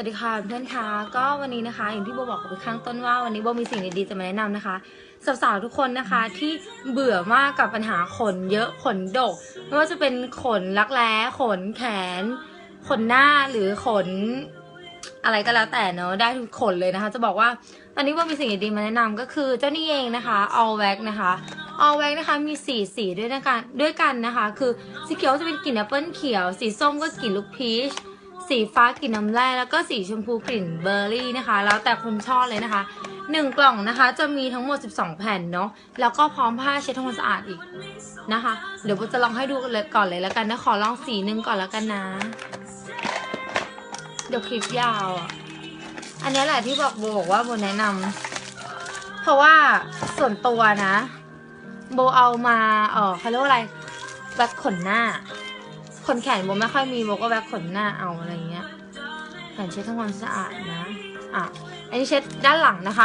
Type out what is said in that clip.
สวัสดีค่ะเพื่อนคะก็วันนี้นะคะ อย่างที่โบบอกไปข้างต้นว่าวันนี้โบมีสิ่งดีๆจะมาแนะนำนะคะสาวๆทุกคนนะคะที่เบื่อมากกับปัญหาขนเยอะขนดกไม่ว่าจะเป็นขนรักแร้ขนแขน ขนหน้าหรือขนอะไรก็แล้วแต่เนอะได้ทุกขนเลยนะคะ จะบอกว่าตอนนี้ว่ามีสิ่งดีๆมาแนะนำก็คือเจ้านี่เองนะคะ all wax นะคะ all wax นะคะมีสีสีด้วยกันด้วยกันนะคะ คือสีเขียวจะเป็นกลิ่นแอปเปิลเขียว สีส้มก็กลิ่นลูกพีช สีฟ้ากลิ่นน้ำแร่แล้วก็สีชมพูกลิ่นเบอร์รี่นะคะ แล้วแต่คนชอบเลยนะคะหนึ่งกล่องนะคะ จะมีทั้งหมด 12 แผ่นเนาะแล้วก็พร้อมผ้าเช็ดทำความสะอาดอีกนะคะ เดี๋ยวโบจะลองให้ดูเลยก่อนเลยแล้วกันนะขอลองสีหนึ่งก่อนแล้วกันนะ เดี๋ยวคลิปยาวอะอันนี้แหละที่บอกโบบอกว่าโบแนะนำเพราะว่าส่วนตัวนะ โบเอามาเออเขาเรียกว่าอะไรแว็กขนหน้า ขนแขนโบไม่ค่อยมีโบก็แว็กขนหน้าเอาอะไรเงี้ยแขนเช็ดทำความสะอาดนะอะอันนี้เช็ดด้านหลังนะคะ